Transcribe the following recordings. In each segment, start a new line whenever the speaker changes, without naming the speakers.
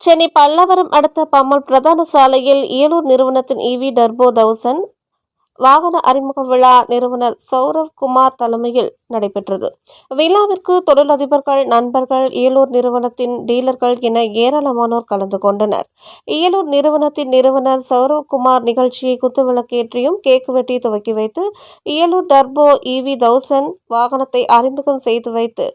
சென்னை பல்லவரம் அடுத்த பம்மல் பிரதான சாலையில் ஏலூர் நிறுவனத்தின் இவி டர்போ தௌசண்ட் வாகன அறிமுக விழா நிறுவனர் சௌரவ் குமார் தலைமையில் நடைபெற்றது. விழாவிற்கு தொழிலதிபர்கள் நண்பர்கள் ஏலூர் நிறுவனத்தின் டீலர்கள் என ஏராளமானோர் கலந்து கொண்டனர். ஏலூர் நிறுவனத்தின் நிறுவனர் சௌரவ் குமார் நிகழ்ச்சியை குத்துவிளக்கேற்றியும் கேக் வெட்டி துவக்கி வைத்து ஏலூர் டர்போ இவி தௌசண்ட் வாகனத்தை அறிமுகம் செய்து வைத்து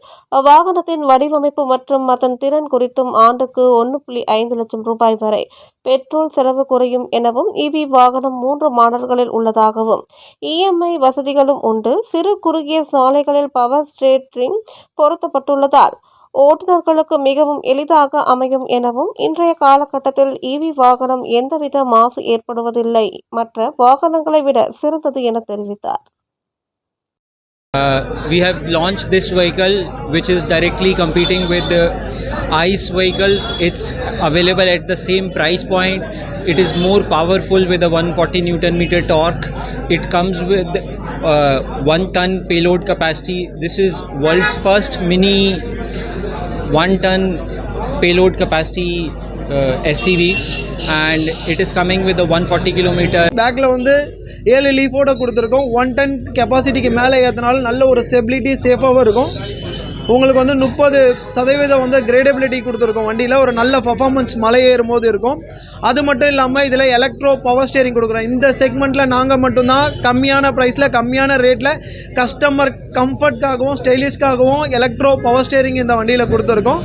வாகனத்தின் வடிவமைப்பு மற்றும் அதன் திறன் குறித்தும் ஆண்டுக்கு ஒன்று புள்ளி ஐந்து லட்சம் ரூபாய் வரை பெட்ரோல் செலவு குறையும் எனவும் இவி வாகனம் மூன்று மாடல்களில் உள்ளதாகவும் இஎம்ஐ வசதிகளும் உண்டு. சிறு குறுகிய சாலை சாலைகளில் பவர் ஸ்டேரிங் பொருத்தப்பட்டுள்ளதால் ஓட்டுநர்களுக்கு மிகவும் எளிதாக அமையும் எனவும் இன்றைய காலகட்டத்தில் இவி வாகனம் எந்தவித மாசு ஏற்படுவதில்லை. மற்ற வாகனங்களை விட சிறந்தது என தெரிவித்தார்.
Uh, we have launched this vehicle which is directly competing with the ice vehicles. It's available at the same price point. it is more powerful with a 140 newton meter torque it comes with uh, 1 ton payload capacity this is world's first mini 1 ton payload capacity uh, SCV and it is coming with a 140 kilometer
பேக்கில் வந்து ஏழு லீஃபோட கொடுத்துருக்கோம் one ton கெப்பாசிட்டிக்கு மேலே ஏற்றினாலும் நல்ல ஒரு stability சேஃபாகவும் இருக்கும் உங்களுக்கு வந்து முப்பது சதவீதம் வந்து கிரேடபிலிட்டி கொடுத்துருக்கோம் வண்டியில். ஒரு நல்ல பர்ஃபார்மன்ஸ் மலை ஏறும் போது இருக்கும். அது மட்டும் இல்லாமல் இதில் எலக்ட்ரோ பவர் ஸ்டேரிங் கொடுக்குறோம் இந்த செக்மெண்ட்டில் நாங்கள் மட்டும்தான் கம்மியான ப்ரைஸில் கம்மியான ரேட்டில் கஸ்டமர் கம்ஃபர்ட்காகவும் ஸ்டைலிஷ்காகவும் எலக்ட்ரோ பவர் ஸ்டேரிங் இந்த வண்டியில் கொடுத்துருக்கோம்.